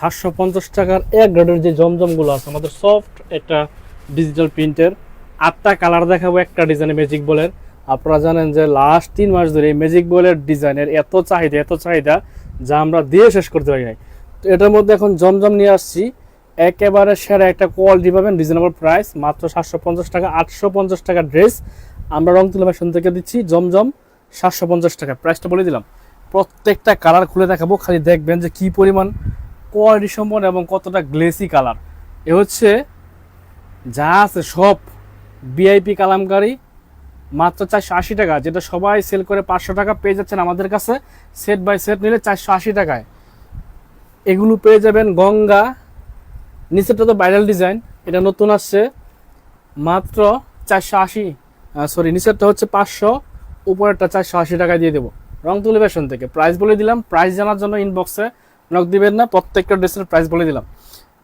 সাতশো পঞ্চাশ টাকার এক গ্রেডের যে জমজমগুলো আছে, আমাদের সফট একটা ডিজিটাল প্রিন্টের আটটা কালার দেখাবো, একটা ডিজাইনে ম্যাজিক বলের আপনারা জানেন যে লাস্ট তিন মাস ধরে ম্যাজিক বলের ডিজাইনের এত চাহিদা এত চাহিদা যা আমরা দিয়ে শেষ করতে পারি নাই। তো এটার মধ্যে এখন জমজম নিয়ে আসছি। একেবারে সেরা একটা কোয়ালিটি পাবেন রিজনেবল প্রাইস মাত্র সাতশো পঞ্চাশ টাকা, আটশো পঞ্চাশ টাকা ড্রেস আমরা রং তুলা ফ্যাশন থেকে দিচ্ছি, জমজম সাতশো পঞ্চাশ টাকা। প্রাইসটা বলে দিলাম। প্রত্যেকটা কালার খুলে দেখাবো, খালি দেখবেন যে কি পরিমাণ কোয়ালিটি সম্পন্ন এবং কতটা গ্লেসি কালার। এ হচ্ছে, যা আছে সব ভিআইপি কালামকারি, মাত্র চারশো আশি টাকা, যেটা সবাই সেল করে পাঁচশো টাকা পেয়ে যাচ্ছেন আমাদের কাছে। সেট বাই সেট নিলে চারশো আশি টাকায়। এগুলো পেয়ে যাবেন গঙ্গা, নিচেরটা তো ভাইরাল ডিজাইন এটা নতুন আসছে, মাত্র চারশো আশি সরি নিচেরটা হচ্ছে পাঁচশো, উপরেরটা চারশো আশি টাকায় দিয়ে দেবো। রং তুলি ফ্যাশন থেকে। প্রাইস বলে দিলাম প্রাইস জানার জন্য ইনবক্সে নক দিবেন না, প্রত্যেকটা ড্রেসের প্রাইস বলে দিলাম।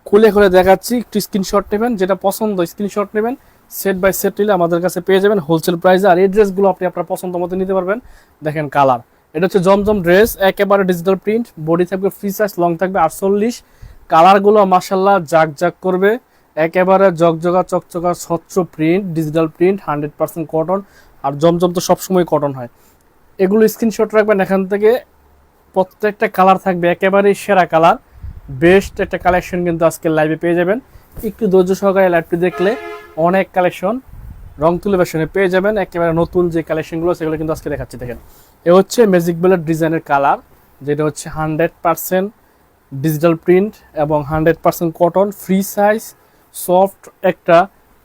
খুলে খুলে দেখাচ্ছি, একটু স্ক্রিনশট নেবেন, যেটা পছন্দ স্ক্রিনশট নেবেন সেট বাই সেট নিলে আমাদের কাছে পেয়ে যাবেন হোলসেল প্রাইসে আর এই ড্রেসগুলো আপনি আপনার পছন্দ মতো নিতে পারবেন। দেখেন কালার এটা হচ্ছে জমজম ড্রেস, একেবারে ডিজিটাল প্রিন্ট বডি থাকবে ফ্রি সাইজ লং থাকবে আটচল্লিশ। কালারগুলো মাসাল্লাহ জাক জাক করবে, একেবারে জকজকা চকচকা, স্বচ্ছ print digital print hundred percent cotton আর জমজম তো সবসময় কটন হয়। এগুলো স্ক্রিনশট রাখবেন এখান থেকে। প্রত্যেকটা কালার থাকবে, একেবারেই সেরা কালার। বেস্ট একটা কালেকশন কিন্তু আজকে লাইভে পেয়ে যাবেন। একটু ধৈর্য সহকারে লাইভটি দেখলে অনেক কালেকশন রং তুলে ভার্সনে পেয়ে যাবেন। একেবারে নতুন যে কালেকশনগুলো সেগুলো কিন্তু আজকে দেখাচ্ছি, দেখেন। এ হচ্ছে ম্যাজিক বেলের ডিজাইনের কালার যেটা হচ্ছে হান্ড্রেড পারসেন্ট ডিজিটাল প্রিন্ট এবং hundred percent cotton free size soft একটা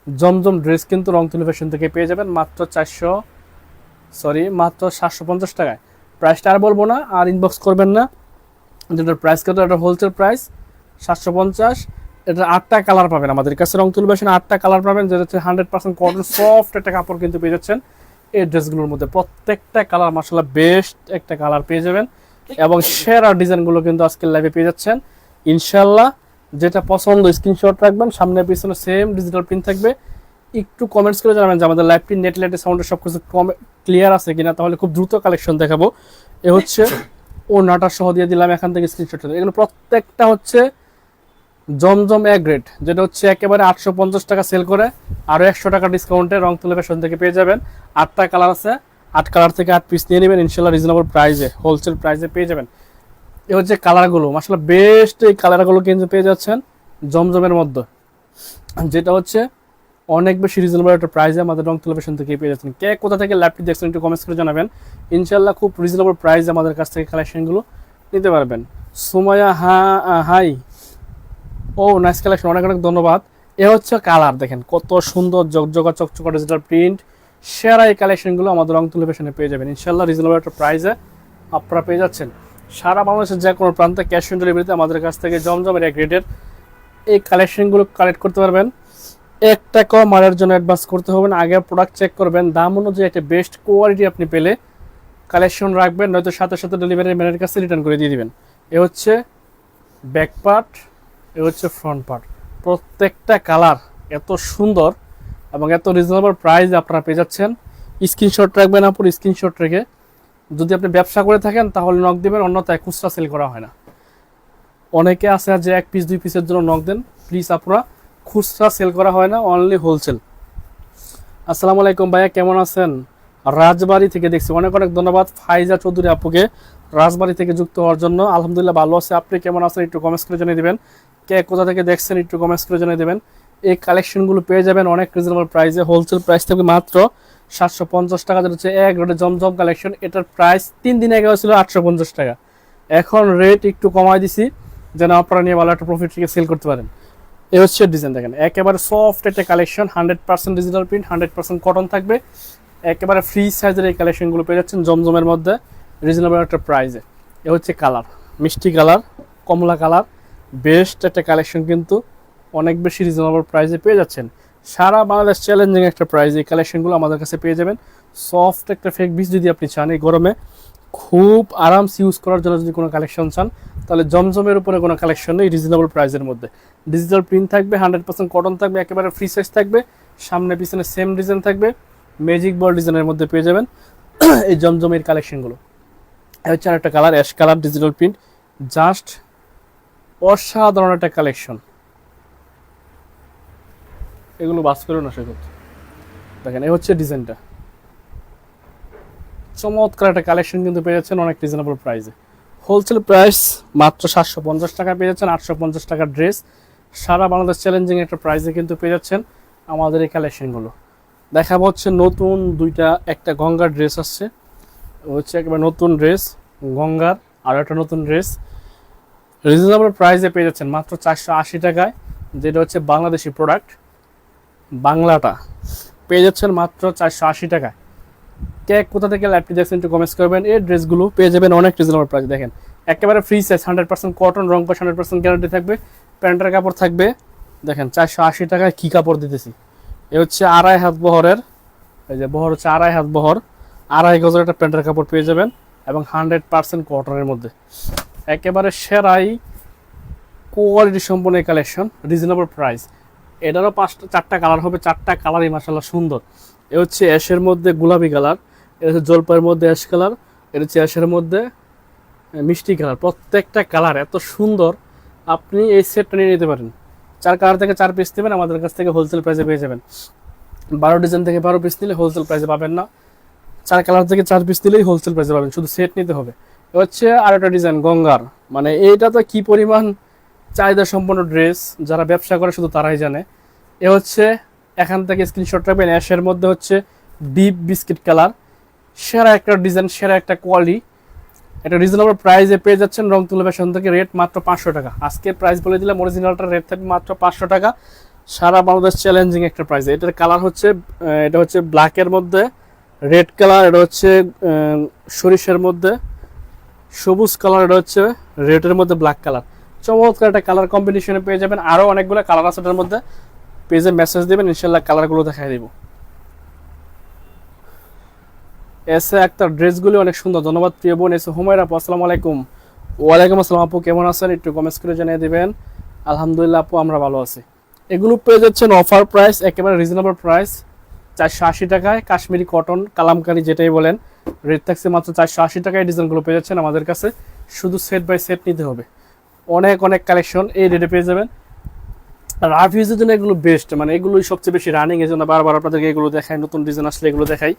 জমজম ড্রেস কিন্তু রং তুলি ফ্যাশন থেকে পেয়ে যাবেন। মাত্র চারশো সরি মাত্র সাতশো পঞ্চাশ টাকায়। প্রাইসটা আর বলব না, আর ইনবক্স করবেন না। যেটার প্রাইস কত, এটা হোলসেল প্রাইস সাতশো পঞ্চাশ। এটা আটটা কালার পাবেন আমাদের কাছে, রং তুলি ফ্যাশন আটটা কালার পাবেন, যেটা হচ্ছে হান্ড্রেড পার্সেন্ট কটন সফট একটা কাপড় কিন্তু পেয়ে যাচ্ছেন। এই ড্রেসগুলোর মধ্যে প্রত্যেকটা কালার মাসাল্লাহ বেস্ট একটা কালার পেয়ে যাবেন। এবং সেরা ডিজাইনগুলো কিন্তু আজকের লাইভে পেয়ে যাচ্ছেন। ইনশাল্লাহ যেটা পছন্দ স্ক্রিনশট রাখবেন, সামনে পিছনে সেম ডিজিটাল প্রিন্ট থাকবে। একটু কমেন্টস করে জানাবেন যে আমাদের লাইভটি নেট লাইটে সাউন্ডে সব কিছু ক্লিয়ার আছে কিনা, তাহলে খুব দ্রুত কালেকশন দেখাবো। এ হচ্ছে, ও নাটা সহ দিয়ে দিলাম, এখান থেকে স্ক্রিনশট এগুলো প্রত্যেকটা হচ্ছে জমজম এক গ্রেড যেটা হচ্ছে একেবারে আটশো পঞ্চাশ টাকা সেল করে আরও একশো টাকা ডিসকাউন্টে রং তুলে ফ্যাশন থেকে পেয়ে যাবেন। আটটা কালার আছে, আট কালার থেকে আট পিস নিয়ে নেবেন ইনশাল্লাহ রিজনেবল প্রাইসে হোলসেল প্রাইসে পেয়ে যাবেন। এ হচ্ছে কালারগুলো আসলে বেস্ট এই কালারগুলো কিন্তু পেয়ে যাচ্ছেন জমজমের মধ্যে। যেটা হচ্ছে অনেক বেশি রিজনেবল একটা প্রাইসে আমাদের রং টেলিভিশন থেকে পেয়ে যাচ্ছেন। কে কোথা থেকে ল্যাপটপ দেখছেন একটু কমেন্টস করে জানাবেন। ইনশাল্লাহ খুব রিজনেবল প্রাইসে আমাদের কাছ থেকে কালেকশনগুলো নিতে পারবেন। সুমায়া হা হাই ও নাইস কালেকশন অনেক অনেক ধন্যবাদ। এ হচ্ছে কালার দেখেন, কত সুন্দর জকজকা চকচকা ডিজিটাল প্রিন্ট সেরা এই কালেকশনগুলো আমাদের রং টেলিভিশনে পেয়ে যাবেন। ইনশাল্লাহ রিজনেবল একটা প্রাইসে আপনারা পেয়ে যাচ্ছেন। সারা বাংলাদেশের যে কোনো প্রান্তে ক্যাশ অন ডেলিভারিতে আমাদের কাছ থেকে জমজমের এক রেটের এই কালেকশনগুলো কালেক্ট করতে পারবেন। এক টাকাও মালের জন্য অ্যাডভান্স করতে হবে না। আগে প্রোডাক্ট চেক করবেন। দাম অনুযায়ী একটা বেস্ট কোয়ালিটি আপনি পেলে কালেকশন রাখবেন, নয়তো সাথে সাথে ডেলিভারি ম্যানের কাছে রিটার্ন করে দিয়ে দিবেন। এ হচ্ছে ব্যাক পার্ট এ হচ্ছে ফ্রন্ট পার্ট প্রত্যেকটা কালার এত সুন্দর এবং এত রিজনেবল প্রাইস আপনারা পেয়ে যাচ্ছেন। স্ক্রিনশট রাখবেন আপুর স্ক্রিনশট রেখে। যদি আপনি ব্যবসা করে থাকেন, তাহলে নক দেবেন, অন্যথায় খুচরা সেল করা হয় না। অনেকে আছে যে এক পিস দুই পিসের জন্য নক দেন। প্লিজ আপনারা খুচরা সেল করা হয় না অনলি হোলসেল আসসালামু আলাইকুম ভাইয়া, কেমন আছেন? রাজবাড়ি থেকে দেখছি। অনেক অনেক ধন্যবাদ ফাইজা চৌধুরী আপুকে রাজবাড়ি থেকে যুক্ত হওয়ার জন্য। আলহামদুলিল্লাহ ভালো আছে। আপনি কেমন আছেন? একটু কমেন্টস করে জানিয়ে দেবেন। কে কোথা থেকে দেখছেন? একটু কমেন্টস করে জানিয়ে দেবেন। এই কালেকশনগুলো পেয়ে যাবেন অনেক রিজনেবল প্রাইসে হোলসেল প্রাইস থেকে মাত্র সাতশো পঞ্চাশ টাকা। হচ্ছে এক রোডে জমজম কালেকশন এটার প্রাইস তিন দিন আগে ছিল আটশো পঞ্চাশ টাকা। এখন রেট একটু কমাই দিছি। যেন আপনারা নিয়ে ভালো একটা প্রফিট সেল করতে পারেন। এই হচ্ছে ডিজাইন দেখেন। একেবারে সফট একটা collection hundred percent digital print hundred percent cotton থাকবে। একেবারে ফ্রি সাইজের এই কালেকশনগুলো পেয়ে যাচ্ছেন জমজমের মধ্যে রিজনেবল একটা প্রাইসে এ হচ্ছে কালার মিষ্টি কালার কমলা কালার বেস্ট একটা কালেকশন কিন্তু অনেক বেশি রিজনেবল প্রাইসে পেয়ে যাচ্ছেন। সারা বাংলাদেশ চ্যালেঞ্জিং একটা প্রাইস এই কালেকশনগুলো আমাদের কাছে পেয়ে যাবেন। সফট একটা ফেক বিচ যদি আপনি চান এই গরমে, খুব আরামসে ইউজ করার জন্য যদি কোনো কালেকশন চান তাহলে জমজমের উপরে কোনো কালেকশন নেই রিজনেবল প্রাইসের মধ্যে। ডিজিটাল প্রিন্ট থাকবে হান্ড্রেড পার্সেন্ট কটন থাকবে, একেবারে ফ্রি সাইজ থাকবে, সামনে পিছনে সেম ডিজাইন থাকবে ম্যাজিক বল ডিজাইনের মধ্যে পেয়ে যাবেন। এই জমজমের কালেকশনগুলো হচ্ছে আরেকটা colour ash colour digital print just অসাধারণ একটা কালেকশন এগুলো বাস করে না সেগুলো দেখেন এই হচ্ছে ডিজাইনটা চমৎকার একটা কালেকশন কিন্তু পেয়ে যাচ্ছেন অনেক রিজনেবল প্রাইসে হোলসেল প্রাইস মাত্র সাতশো পঞ্চাশ টাকা পেয়ে যাচ্ছেন, আটশো পঞ্চাশ টাকার ড্রেস। সারা বাংলাদেশ চ্যালেঞ্জিং একটা প্রাইসে কিন্তু পেয়ে যাচ্ছেন আমাদের এই কালেকশনগুলো। দেখাবো হচ্ছে নতুন দুইটা, একটা গঙ্গার ড্রেস আসছে। হচ্ছে একবার নতুন ড্রেস, গঙ্গার আর একটা নতুন ড্রেস। রিজনেবল প্রাইসে পেয়ে যাচ্ছেন মাত্র চারশো আশি টাকায়, যেটা হচ্ছে বাংলাদেশি প্রোডাক্ট বাংলাটা। পেয়ে যাচ্ছেন মাত্র চারশো আশি টাকায়। কে কোথা থেকে ল্যাপটি দেখছেন একটু কমেন্টস করবেন। এই ড্রেসগুলো পেয়ে যাবেন অনেক রিজনেবল প্রাইস দেখেন। একেবারে free size hundred percent cotton রং পাশ হান্ড্রেড পার্সেন্ট গ্যারান্টি থাকবে। প্যান্টের কাপড় থাকবে, দেখেন, চারশো আশি টাকায় কী কাপড় দিতেছি? এ হচ্ছে আড়াই হাত বহরের, এই যে বহর হচ্ছে আড়াই হাত বহর, আড়াই গজের একটা প্যান্টের কাপড় পেয়ে যাবেন এবং হান্ড্রেড পার্সেন্ট কটনের মধ্যে। একেবারে সেরাই কোয়ালিটি সম্পন্ন এই কালেকশন রিজনেবল প্রাইস এটারও পাঁচটা, চারটা কালার হবে, চারটা কালারই মাসাল্লাহ সুন্দর। এ হচ্ছে অ্যাশের মধ্যে গোলাপি কালার, এটা হচ্ছে জলপাইয়ের মধ্যে অ্যাশ কালার, এটা হচ্ছে অ্যাশের মধ্যে মিষ্টি কালার। প্রত্যেকটা কালার এত সুন্দর, আপনি এই সেটটা নিয়ে নিতে পারেন। চার কালার থেকে চার পিস নেবেন, আমাদের কাছ থেকে হোলসেল প্রাইসে পেয়ে যাবেন। বারো ডিজাইন থেকে বারো পিস নিলে হোলসেল প্রাইসে পাবেন না। চার কালার থেকে চার পিস নিলেই হোলসেল প্রাইসে পাবেন, শুধু সেট নিতে হবে। এ হচ্ছে আর একটা ডিজাইন গঙ্গার। মানে এইটা তো কি পরিমাণ চাহিদা সম্পন্ন ড্রেস যারা ব্যবসা করে শুধু তারাই জানে। এ হচ্ছে এখান থেকে স্ক্রিনশট রাখবেন অ্যাশের মধ্যে হচ্ছে ডিপ বিস্কিট কালার সেরা একটা ডিজাইন সেরা একটা কোয়ালিটি একটা রিজনেবল প্রাইসে পেয়ে যাচ্ছেন রং তুলে ফ্যাশন থেকে রেট মাত্র পাঁচশো টাকা। আজকে প্রাইস বলে দিলাম অরিজিনালটার রেট থাকবে মাত্র পাঁচশো টাকা। সারা বাংলাদেশ চ্যালেঞ্জিং একটা প্রাইস এটার কালার হচ্ছে এটা হচ্ছে ব্ল্যাকের মধ্যে রেড কালার এটা হচ্ছে সরিষার মধ্যে, সবুজ কালার এটা হচ্ছে রেডের মধ্যে ব্ল্যাক কালার চমৎকার একটা কালার কম্বিনেশনে পেয়ে যাবেন। আরও অনেকগুলো কালার আছে এটার মধ্যে। পেজে মেসেজ দেবেন, ইনশাল্লাহ কালারগুলো দেখাই দিব। এসে একটা ড্রেসগুলি অনেক সুন্দর। ধন্যবাদ প্রিয় বোন। এসে হুমায়রা আপু, আসসালামু আলাইকুম। ওয়ালাইকুম আসসালাম আপু, কেমন আছেন? একটু কমেন্টস করে জানিয়ে দিবেন। আলহামদুলিল্লাহ আপু, আমরা ভালো আছি। এগুলো পেয়ে যাচ্ছেন অফার প্রাইস একেবারে রিজনেবল প্রাইস চারশো আশি টাকায় কাশ্মীরি কটন কালামকারি যেটাই বলেন। রেট থাকছে মাত্র চারশো আশি টাকায় ডিজাইনগুলো পেয়ে যাচ্ছেন আমাদের কাছে। শুধু সেট বাই সেট নিতে হবে। অনেক অনেক কালেকশন এই রেটে পেয়ে যাবেন। রাফ ইউজের জন্য এগুলো বেস্ট মানে এগুলোই সবচেয়ে বেশি রানিং এর জন্য বারবার আপনাদেরকে এগুলো দেখাই, নতুন ডিজাইন আসলে এগুলো দেখাই।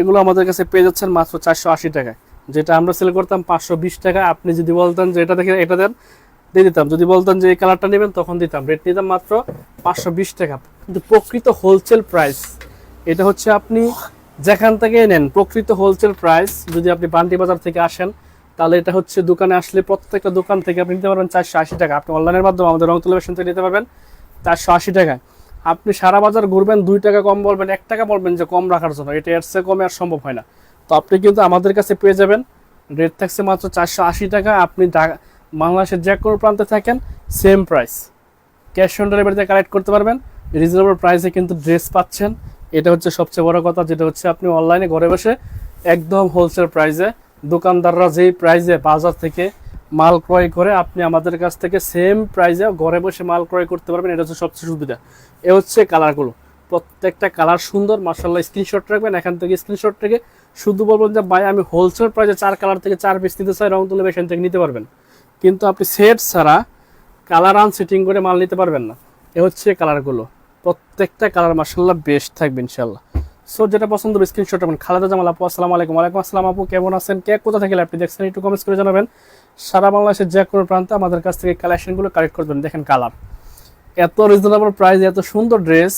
এগুলো আমাদের কাছে পেয়ে যাচ্ছেন মাত্র চারশো আশি টাকায়। যেটা আমরা সেল করতাম পাঁচশো বিশ টাকা, আপনি যদি বলতেন যে এটা দেখে, এটা দেন, দিয়ে দিতাম। যদি বলতেন যে এই কালারটা নেবেন, তখন দিতাম। রেট নিতাম মাত্র পাঁচশো বিশ টাকা। কিন্তু প্রকৃত হোলসেল প্রাইস এটা হচ্ছে আপনি যেখান থেকে নেন, প্রকৃত হোলসেল প্রাইস যদি আপনি বান্টি বাজার থেকে আসেন, তাহলে এটা হচ্ছে দোকানে আসলে প্রত্যেকটা দোকান থেকে আপনি নিতে পারবেন চারশো আশি টাকা। আপনি অনলাইনের মাধ্যমে আমাদের রং টেলিভিশন থেকে নিতে পারবেন। চারশো আশি টাকায়। আপনি সারা বাজার ঘুরবেন, দুই টাকা কম বলবেন, এক টাকা বলবেন যে কম রাখার জন্য। এটা এর চেয়ে কমে আর সম্ভব হয় না। তো আপনি কিন্তু আমাদের কাছে পেয়ে যাবেন। রেট থাকছে মাত্র চারশো আশি টাকা। আপনি বাংলাদেশের যে কোনো প্রান্তে থাকেন সেম প্রাইস ক্যাশ অন ডেলিভারিতে কালেক্ট করতে পারবেন। রিজনেবল প্রাইসে কিন্তু ড্রেস পাচ্ছেন। এটা হচ্ছে সবচেয়ে বড় কথা, যেটা হচ্ছে আপনি অনলাইনে ঘরে বসে একদম হোলসেল প্রাইসে দোকানদাররা যেই প্রাইসে বাজার থেকে মাল ক্রয় করে আপনি আমাদের কাছ থেকে সেম প্রাইসে ঘরে বসে মাল ক্রয় করতে পারবেন। এটা হচ্ছে সবচেয়ে সুবিধা। এ হচ্ছে কালারগুলো প্রত্যেকটা কালার সুন্দর মার্শাল্লাহ স্ক্রিনশট রাখবেন, এখান থেকে স্ক্রিনশট থেকে শুধু বলবেন যে, ভাই, আমি হোলসেল প্রাইসে চার কালার থেকে চার পিস নিতে চাই, রং তুলে এখান থেকে নিতে পারবেন। কিন্তু আপনি সেট ছাড়া কালার আন সেটিং করে মাল নিতে পারবেন না। এ হচ্ছে কালারগুলো প্রত্যেকটা কালার মার্শাল্লাহ বেস্ট থাকবে ইনশাল্লাহ সো যেটা পছন্দ হবে স্ক্রিনশট রাখবেন। খালেদা জামাল আপু, আসসালামু আলাইকুম। ওয়ালাইকুম আসসালাম আপু, কেমন আছেন? কে, কোথা থেকে আপনি দেখছেন, একটু কমেন্টস করে জানাবেন। সারা বাংলাদেশের যে কোনো প্রান্তে আমাদের কাছ থেকে কালেকশনগুলো কালেক্ট করবেন দেখেন কালার। এত রিজনেবল প্রাইস এত সুন্দর ড্রেস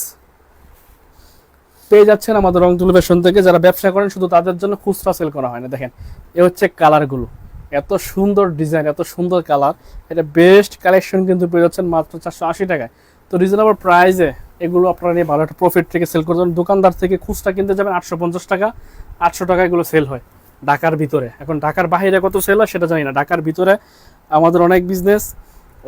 পেয়ে যাচ্ছেন আমাদের রং তুলবেশন থেকে। যারা ব্যবসা করেন, শুধু তাদের জন্য খুচরা সেল করা হয় না। দেখেন, এ হচ্ছে কালারগুলো। এত সুন্দর ডিজাইন এত সুন্দর কালার। এটা বেস্ট কালেকশন কিন্তু পেয়ে যাচ্ছেন মাত্র চারশো আশি টাকায়। তো রিজনেবল প্রাইসে এগুলো আপনারা নিয়ে ভালো একটা প্রফিট থেকে সেল করবেন দোকানদার থেকে খুচরা কিনতে যাবেন আটশো পঞ্চাশ টাকা। আটশো টাকা এগুলো সেল হয়। ঢাকার ভিতরে। এখন ঢাকার বাইরে কত সেল হয় সেটা জানি না। ঢাকার ভিতরে আমাদের অনেক বিজনেস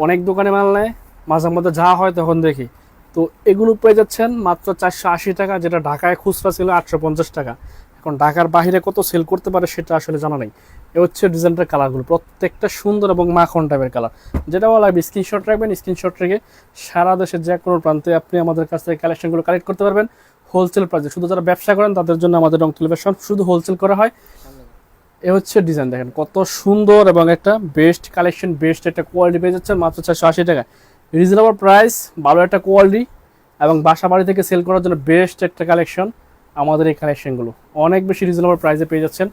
অনেক দোকানে মাল নেয়, মাঝে মধ্যে যা হয় তখন দেখি। তো এগুলো পেয়ে যাচ্ছেন মাত্র চারশো আশি টাকা, যেটা ঢাকায় খুচরা ছিল আটশো পঞ্চাশ টাকা। এখন ঢাকার বাইরে কত সেল করতে পারে সেটা আসলে জানা নেই। এ হচ্ছে ডিজাইনটার কালারগুলো। প্রত্যেকটা সুন্দর এবং মাখন টাইপের কালার। যেটা বলা লাগবে স্ক্রিনশট রাখবেন স্ক্রিনশট রেখে সারা দেশের যে কোনো প্রান্তে আপনি আমাদের কাছ থেকে কালেকশনগুলো কালেক্ট করতে পারবেন। হোলসেল প্রাইসে শুধু যারা ব্যবসা করেন, তাদের জন্য আমাদের রং টেলিভিশন শুধু হোলসেল করা হয়। এ হচ্ছে ডিজাইন দেখেন কত সুন্দর এবং একটা বেস্ট কালেকশন বেস্ট একটা কোয়ালিটি পেয়ে যাচ্ছেন মাত্র চারশো আশি টাকা রিজনেবল প্রাইস ভালো একটা কোয়ালিটি এবং বাসা বাড়ি থেকে সেল করার জন্য বেস্ট একটা কালেকশন আমাদের এই কালেকশনগুলো অনেক বেশি রিজনেবল প্রাইসে পেয়ে যাচ্ছেন।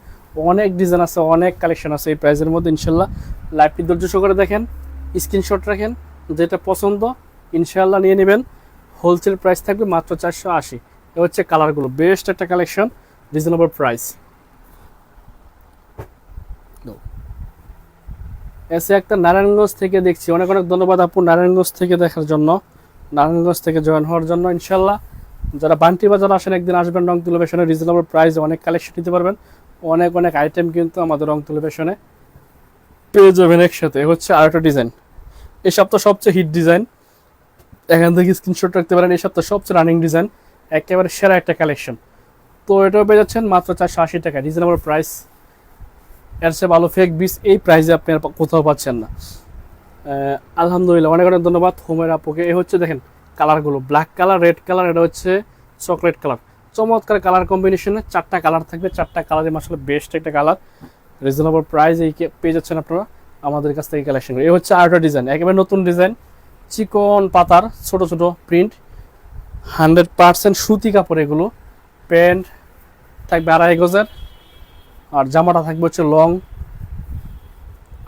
অনেক ডিজাইন আছে, অনেক কালেকশন আছে এই প্রাইসের মধ্যে, ইনশাল্লাহ। লাইভটি ধৈর্য সহকারে দেখেন স্ক্রিনশট রাখেন, যেটা পছন্দ, ইনশাল্লাহ নিয়ে নেবেন। হোলসেল প্রাইস থাকবে মাত্র চারশো আশি। এ হচ্ছে কালারগুলো বেস্ট একটা কালেকশন রিজনেবল প্রাইস এসে একটা নারায়ণগঞ্জ থেকে দেখছি। অনেক অনেক ধন্যবাদ আপু নারায়ণগঞ্জ থেকে দেখার জন্য। নারায়ণগঞ্জ থেকে জয়েন হওয়ার জন্য ইনশাল্লাহ যারা বান্টি বাজার আসেন, একদিন আসবেন রং তুলিবেশনে রিজনেবল প্রাইস অনেক কালেকশন নিতে পারবেন। অনেক অনেক আইটেম কিন্তু আমাদের রং তুলিবেশনে পেয়ে যাবেন একসাথে। হচ্ছে আর একটা ডিজাইন এই সপ্তাহ সবচেয়ে হিট ডিজাইন এখান থেকে স্ক্রিনশট রাখতে পারেন। এই সপ্তাহ সবচেয়ে রানিং ডিজাইন একেবারে সেরা একটা কালেকশন তো এটাও পেয়ে যাচ্ছেন মাত্র চারশো আশি টাকা রিজনেবল প্রাইস এর চেয়ে ভালো ফেক বিস এই প্রাইসে আপনি আর কোথাও পাচ্ছেন না। আলহামদুলিল্লাহ, অনেক অনেক ধন্যবাদ হোমের আপুকে। এই হচ্ছে দেখেন কালারগুলো ব্ল্যাক কালার রেড কালার এটা হচ্ছে চকলেট কালার চমৎকার কালার কম্বিনেশনে চারটা কালার থাকবে, চারটা কালারে আসলে বেস্ট একটা কালার রিজনেবল প্রাইস এই পেয়ে যাচ্ছেন আপনারা আমাদের কাছ থেকে কালেকশন এই হচ্ছে আরেকটা ডিজাইন একেবারে নতুন ডিজাইন চিকন পাতার ছোট ছোট প্রিন্ট হান্ড্রেড পার্সেন্ট সুতি কাপড় এগুলো। প্যান্ট থাকবে আড়াই গজের। আর জামাটা থাকবে হচ্ছে লং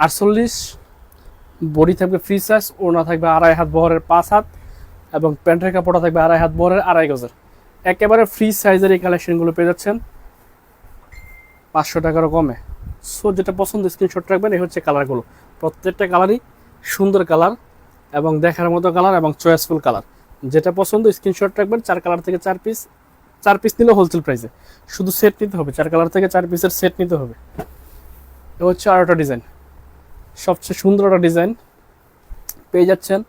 আটচল্লিশ, বডি থাকবে ফ্রি সাইজ ওড়না থাকবে আড়াই হাত বহরের পাঁচ হাত, এবং প্যান্টের কাপড়টা থাকবে আড়াই হাত বহরের আড়াই গজের। একেবারে ফ্রি সাইজের এই কালেকশনগুলো পেয়ে যাচ্ছেন। পাঁচশো টাকারও কমে। সো যেটা পছন্দ স্ক্রিনশট রাখবেন, এই হচ্ছে কালারগুলো প্রত্যেকটা কালারই সুন্দর কালার এবং দেখার মতো কালার এবং চয়েসফুল কালার যেটা পছন্দ স্ক্রিনশট রাখবেন, চার কালার থেকে চার পিস চার পিস নিলে হোলসেল প্রাইসে শুধু সেট নিতে হবে, চার কালার থেকে চার পিসের সেট নিতে হবে। এ হচ্ছে আরেকটা ডিজাইন সবচেয়ে সুন্দর একটা ডিজাইন পেয়ে যাচ্ছেন।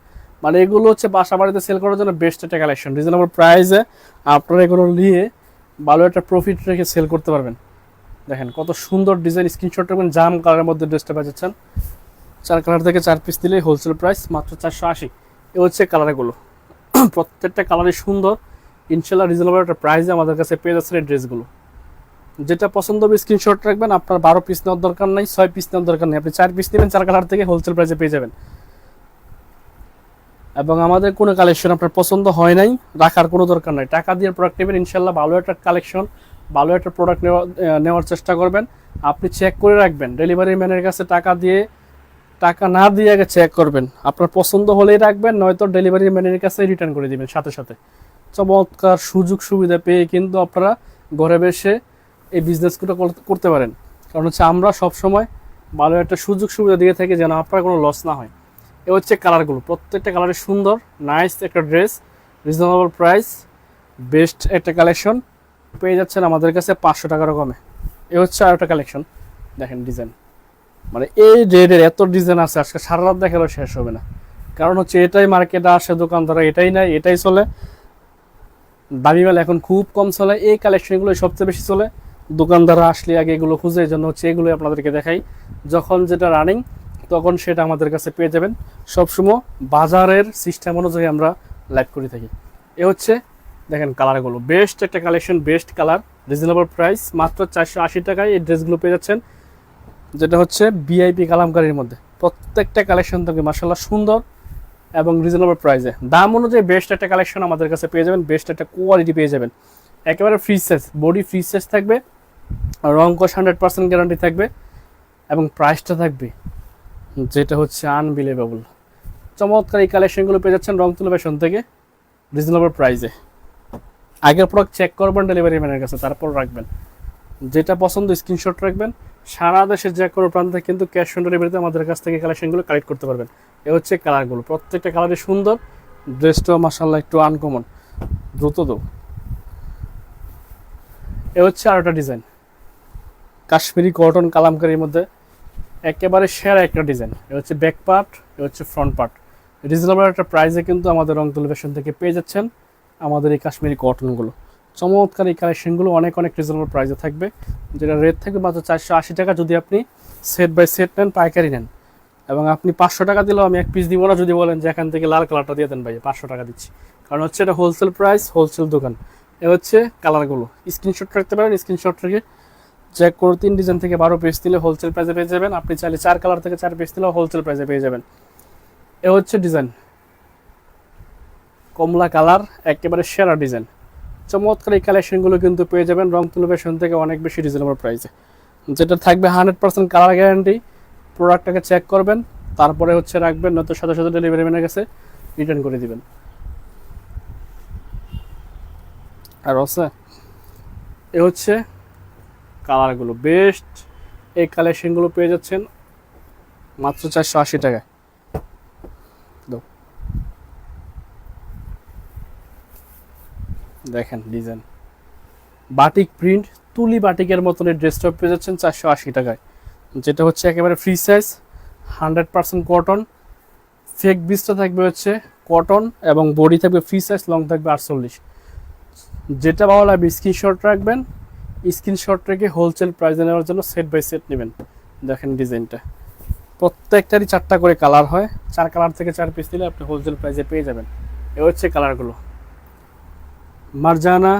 মানে এগুলো হচ্ছে বাসা বাড়িতে সেল করার জন্য বেস্ট একটা কালেকশন রিজনেবল প্রাইসে আপনারা এগুলো নিয়ে ভালো একটা প্রফিট রেখে সেল করতে পারবেন। দেখেন কত সুন্দর ডিজাইন স্ক্রিনশট রাখবেন, জাম কালারের মধ্যে ড্রেসটা পেয়ে যাচ্ছেন চার কালার থেকে চার পিস দিলেই হোলসেল প্রাইস মাত্র চারশো আশি। এ হচ্ছে কালারগুলো প্রত্যেকটা কালারই সুন্দর। ইনশাল্লাহ রিজনেবল একটা প্রাইসে আমাদের কাছে পেয়ে যাচ্ছে এই ড্রেসগুলো যেটা পছন্দ হবে স্ক্রিনশট রাখবেন, আপনার বারো পিস নেওয়ার দরকার নাই, ছয় পিস নেওয়ার দরকার নেই। আপনি চার পিস নেবেন, চার কালার থেকে হোলসেল প্রাইসে পেয়ে যাবেন। এবং আমাদের কোনো কালেকশন আপনার পছন্দ হয় নাই, রাখার কোনো দরকার নাই। টাকা দিয়ে প্রোডাক্ট নেবেন ইনশাল্লাহ ভালো একটা কালেকশন ভালো একটা প্রোডাক্ট নেওয়া নেওয়ার চেষ্টা করবেন। আপনি চেক করে রাখবেন ডেলিভারি ম্যানের কাছে টাকা দিয়ে, টাকা না দিয়ে আগে চেক করবেন। আপনার পছন্দ হলেই রাখবেন, নয়তো ডেলিভারি ম্যানের কাছে রিটার্ন করে দিবেন সাথে সাথে। চমৎকার সুযোগ সুবিধা পেয়ে কিন্তু আপনারা ঘরে বসে এই বিজনেসগুলো করতে পারেন। কারণ হচ্ছে আমরা সব সময় ভালো একটা সুযোগ সুবিধা দিয়ে থাকি যেন আপনার কোনো লস না হয়। এ হচ্ছে কালারগুলো প্রত্যেকটা কালারে সুন্দর নাইস একটা ড্রেস রিজনেবল প্রাইস বেস্ট একটা কালেকশন পেয়ে যাচ্ছেন আমাদের কাছে পাঁচশো টাকার কমে। এ হচ্ছে আর একটা কালেকশন দেখেন ডিজাইন মানে এই রেডের এত ডিজাইন আছে, আজকে সারা রাত দেখালেও শেষ হবে না। কারণ হচ্ছে এটাই মার্কেটে আসে দোকানদারা এটাই নাই এটাই চলে। দামি মাল এখন খুব কম চলে। এই কালেকশনগুলো সবচেয়ে বেশি চলে। দোকানদাররা আসলে আগে এগুলো খুঁজে, এই জন্য হচ্ছে এগুলো আপনাদেরকে দেখাই। যখন যেটা রানিং তখন সেটা আমাদের কাছে পেয়ে যাবেন। সবসময় বাজারের সিস্টেম অনুযায়ী আমরা লাইভ করে থাকি। এ হচ্ছে, দেখেন কালারগুলো বেস্ট একটা collection best colour reasonable price মাত্র চারশো আশি টাকায় এই ড্রেসগুলো পেয়ে যাচ্ছেন। যেটা হচ্ছে বিআইপি কালামকারীর মধ্যে। প্রত্যেকটা কালেকশন থাকবে মার্শাল্লাহ সুন্দর। এবং রিজনেবল প্রাইসে দাম অনুযায়ী বেস্ট একটা কালেকশন আমাদের কাছে পেয়ে যাবেন বেস্ট একটা কোয়ালিটি পেয়ে যাবেন। একেবারে free size body free size থাকবে, রং কস হান্ড্রেড পার্সেন্ট গ্যারান্টি থাকবে এবং প্রাইসটা থাকবে, যেটা হচ্ছে আনবিলিভেবল চমৎকার এই কালেকশনগুলো পেয়ে যাচ্ছেন রং তুলো ফ্যাশন থেকে রিজনেবল প্রাইসে আগের প্রোডাক্ট চেক করবেন ডেলিভারি ম্যানের কাছে, তারপর রাখবেন। যেটা পছন্দ স্ক্রিনশট রাখবেন। সারা দেশের যে কোনো প্রান্তে কিন্তু ক্যাশ অন ডেলিভারিতে আমাদের কাছ থেকে কালেকশনগুলো কালেক্ট করতে পারবেন। এ হচ্ছে কালারগুলো প্রত্যেকটা কালারই সুন্দর। ড্রেসটাও মাসাল্লাহ একটু আনকমন দ্রুত দো এ হচ্ছে আরেকটা ডিজাইন কাশ্মীরি কটন কালামকারির মধ্যে একেবারে সেরা একটা ডিজাইন এ হচ্ছে ব্যাক পার্ট এ হচ্ছে ফ্রন্ট পার্ট রিজনেবল একটা প্রাইসে কিন্তু আমাদের রং ফ্যাশন থেকে পেয়ে যাচ্ছেন আমাদের এই কাশ্মীরি কটনগুলো চমৎকার এই কালেকশনগুলো অনেক অনেক রিজনেবল প্রাইসে থাকবে। যেটা রেট থাকবে মাত্র চারশো আশি টাকা যদি আপনি সেট বাই সেট নেন, পাইকারি নেন। এবং আপনি পাঁচশো টাকা দিলেও আমি এক পিস দিব না যদি বলেন যে এখান থেকে লাল কালারটা দিয়ে দেন ভাই পাঁচশো টাকা দিচ্ছি। কারণ হচ্ছে এটা হোলসেল প্রাইস হোলসেল দোকান। এ হচ্ছে কালারগুলো স্ক্রিনশট রাখতে পারেন স্ক্রিনশট রেখে যে কোনো তিন ডিজাইন থেকে বারো পিস দিলে হোলসেল প্রাইসে পেয়ে যাবেন। আপনি চাইলে চার কালার থেকে চার পিস দিলেও হোলসেল প্রাইসে পেয়ে যাবেন। এ হচ্ছে ডিজাইন কমলা কালার একেবারে সেরা ডিজাইন চমৎকার এই কালেকশনগুলো কিন্তু পেয়ে যাবেন। রং তুলো ফ্যাশন থেকে অনেক বেশি রিজনেবল প্রাইসে যেটা থাকবে হান্ড্রেড পার্সেন্ট কালার গ্যারান্টি প্রোডাক্টটাকে চেক করবেন, তারপরে হচ্ছে রাখবেন নয়তো সাথে সাথে ডেলিভারি ম্যানের কাছে রিটার্ন করে দিবেন। আর আছে, এ হচ্ছে কালারগুলো বেস্ট এই কালেকশনগুলো পেয়ে যাচ্ছেন মাত্র চারশো আশি টাকায়। দেখেন ডিজাইন বাটিক প্রিন্ট তুলি বাটিকের মতন এই ড্রেসটা পেয়ে যাচ্ছেন চারশো আশি টাকায়। যেটা হচ্ছে একেবারে free size hundred percent cotton fake বিসটা থাকবে হচ্ছে কটন এবং বডি থাকবে ফ্রি সাইজ লং থাকবে আটচল্লিশ। যেটা ভালো লাগবে স্ক্রিনশট রাখবেন। স্ক্রিনশট রেখে হোলসেল প্রাইসে নেওয়ার জন্য সেট বাই সেট নেবেন। দেখেন ডিজাইনটা প্রত্যেকটারই চারটা করে কালার হয়। চার কালার থেকে চার পিস দিলে আপনি হোলসেল প্রাইসে পেয়ে যাবেন। এ হচ্ছে কালারগুলো মারজানা,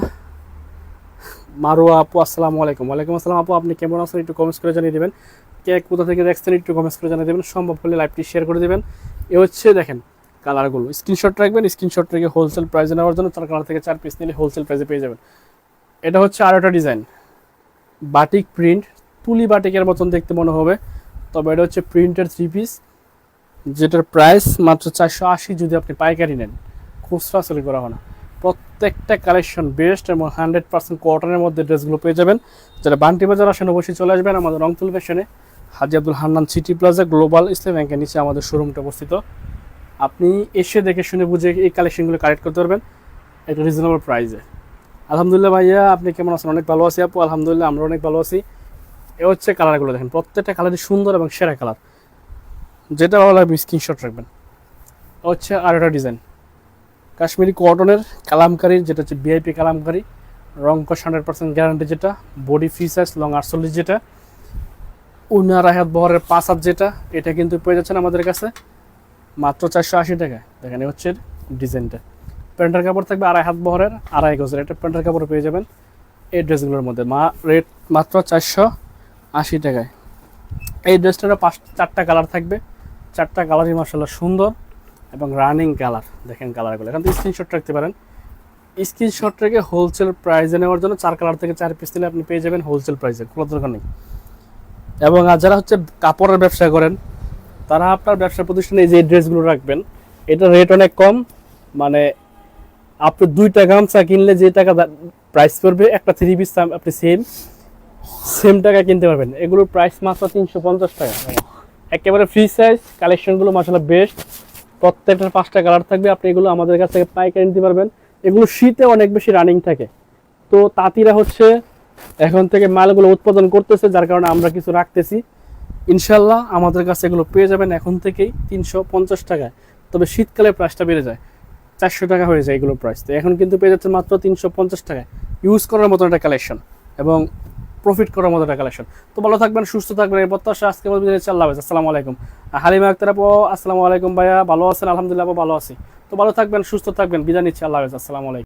মারুয়া আপু, আসসালামু আলাইকুম। ওয়ালাইকুম আসসালাম আপু, আপনি কেমন আছেন? একটু কমেন্টস করে জানিয়ে দেবেন। কে কোথা থেকে দেখছেন, একটু কমেন্টস করে জানিয়ে দেবেন। সম্ভব হলে লাইভটি শেয়ার করে দেবেন। এ হচ্ছে দেখেন কালারগুলো স্ক্রিনশট রাখবেন স্ক্রিনশট রেখে হোলসেল প্রাইসে নেওয়ার জন্য তার কালার থেকে চার পিস নিলে হোলসেল প্রাইসে পেয়ে যাবেন। এটা হচ্ছে আরও একটা ডিজাইন বাটিক প্রিন্ট তুলি বাটিকের মতন দেখতে মনে হবে। তবে এটা হচ্ছে প্রিন্টের থ্রি পিস যেটার প্রাইস মাত্র চারশো আশি যদি আপনি পাইকারি নেন। খুচরা সেল করা হয় না। প্রত্যেকটা কালেকশন বেস্ট এবং হান্ড্রেড পার্সেন্ট কটনের মধ্যে ড্রেসগুলো পেয়ে যাবেন। যারা বান্টি বাজার আসেন অবশ্যই চলে আসবেন আমাদের রংতুল ফ্যাশনে Haji Abdul Hannan city plaza global Islam ব্যাংকের নিচে আমাদের শোরুমটা অবস্থিত। আপনি এসে দেখে শুনে বুঝে এই কালেকশনগুলো কালেক্ট করতে পারবেন। একটা রিজনেবল প্রাইসে আলহামদুলিল্লাহ ভাইয়া, আপনি কেমন আছেন? অনেক ভালো আছি আপু, আলহামদুলিল্লাহ আমরা অনেক ভালো আছি। এ হচ্ছে কালারগুলো দেখেন, প্রত্যেকটা কালারই সুন্দর এবং সেরা কালার যেটা ভালো লাগবে স্ক্রিনশট রাখবেন। হচ্ছে আর একটা ডিজাইন কাশ্মীরি কটনের কালামকারি, যেটা হচ্ছে ভিআইপি কালামকারি, রং কস হান্ড্রেড পার্সেন্ট গ্যারান্টি যেটা বডি ফ্রি সাইজ লং আটচল্লিশ যেটা উনার হাত বহরের পাঁচ হাত যেটা, এটা কিন্তু পেয়ে যাচ্ছেন আমাদের কাছে মাত্র চারশো আশি টাকায়। দেখেন হচ্ছে ডিজাইনটা। প্যান্টের কাপড় থাকবে আড়াই হাত বহরের, আড়াই গজের এটা প্যান্টের কাপড় পেয়ে যাবেন এই ড্রেসগুলোর মধ্যে। মা রেট মাত্র চারশো আশি টাকায়। এই ড্রেসটার পাঁচ, চারটা কালার থাকবে। চারটা কালারই মাসাল্লাহ সুন্দর। এবং রানিং কালার দেখেন কালারগুলো এখান থেকে স্ক্রিনশট রাখতে পারেন। স্ক্রিনশট রেখে হোলসেল প্রাইসে নেওয়ার জন্য চার কালার থেকে চার পিস নিলে আপনি পেয়ে যাবেন হোলসেল প্রাইসে কোনো দরকার নেই। এবং আর যারা হচ্ছে কাপড়ের ব্যবসা করেন, তারা আপনার ব্যবসা প্রতিষ্ঠানে এই যে ড্রেসগুলো রাখবেন এটা রেট অনেক কম। মানে আপনি দুইটা গামছা কিনলে যে টাকা প্রাইস পড়বে, একটা থ্রি পিস আপনি সেম সেম টাকা কিনতে পারবেন। এগুলোর প্রাইস মাত্র তিনশো পঞ্চাশ টাকা। একেবারে ফ্রি সাইজ কালেকশনগুলো মাসাল্লাহ বেস্ট প্রত্যেকটার পাঁচটা কালার থাকবে। আপনি এগুলো আমাদের কাছ থেকে পাইকারি নিতে পারবেন। এগুলো শীতে অনেক বেশি রানিং থাকে। তো তাঁতিরা হচ্ছে এখন থেকে মালগুলো উৎপাদন করতেছে, যার কারণে আমরা কিছু রাখতেছি। ইনশাল্লাহ আমাদের কাছে এগুলো পেয়ে যাবেন এখন থেকেই তিনশো পঞ্চাশ টাকায়। তবে শীতকালে প্রাইসটা বেড়ে যায়। চারশো টাকা হয়ে যায় এগুলোর প্রাইস তো এখন কিন্তু পেয়ে যাচ্ছে মাত্র তিনশো পঞ্চাশ টাকায়। ইউজ করার মতো একটা কালেকশন এবং প্রফিট করার মতো একটা কালেকশন তো ভালো থাকবেন, সুস্থ থাকবেন, এই প্রত্যাশা আজকে বলবেন। আল্লাহ হাফেজ, আসসালামু আলাইকুম। হালিমা আক্তার আপু, আসসালামু আলাইকুম ভাইয়া, ভালো আছেন? আলহামদুলিল্লাহ ভালো আছি। তো ভালো থাকবেন, সুস্থ থাকবেন, বিদায় নিচ্ছি, আল্লাহ হাফেজ, আসসালামু আলাইকুম।